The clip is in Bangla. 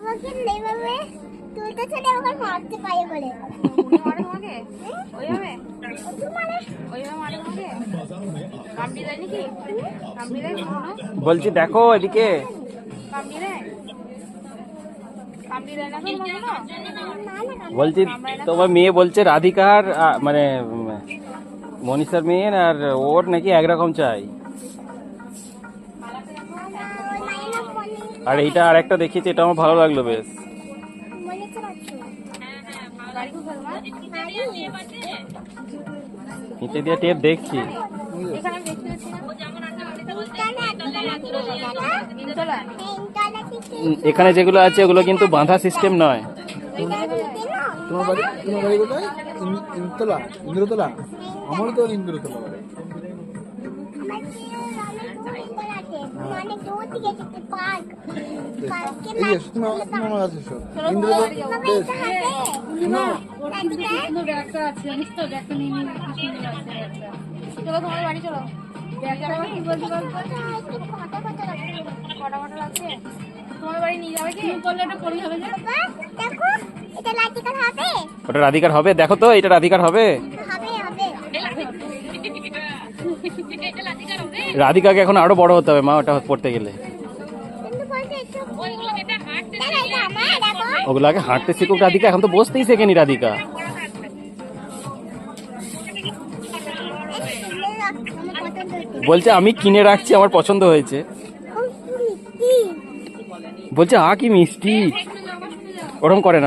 আমাকে আমাকে মারতে পারে বলে। মারে তোমাকে? ওইভাবে বলছি দেখো এদিকে। বলছি তোমার মেয়ে বলছে রাধিকার মানে মনীষার মেয়ে আর ওর নাকি একরকম চাই। আর এইটা আর একটা দেখেছি এটা আমার ভালো লাগল বেশ। নিচে দিয়ে টেপ দেখছি। এখানে যেগুলো আছে, ওগুলো কিন্তু বাঁধা সিস্টেম নয়। তোমার বাড়ি কোথায়? ইন্দ্রতলা? আমারও তো ইন্দ্রতলা চলো তোমার বাড়ি চলো হবে দেখো এটা লাঠিকাল হবে। ওটা রাধিকার হবে? দেখো তো এটা রাধিকার হবে। রাধিকাকে এখন আরও বড় হতে হবে, মা, ওটা পড়তে গেলে। ওগুলো আগে হাঁটতে শিখুক রাধিকা, এখন তো বসতেই শেখেনি রাধিকা। বলছে, আমি কিনে রাখছি, আমার পছন্দ হয়েছে। বলছে, আ, কি মিষ্টি। ওরকম করে না।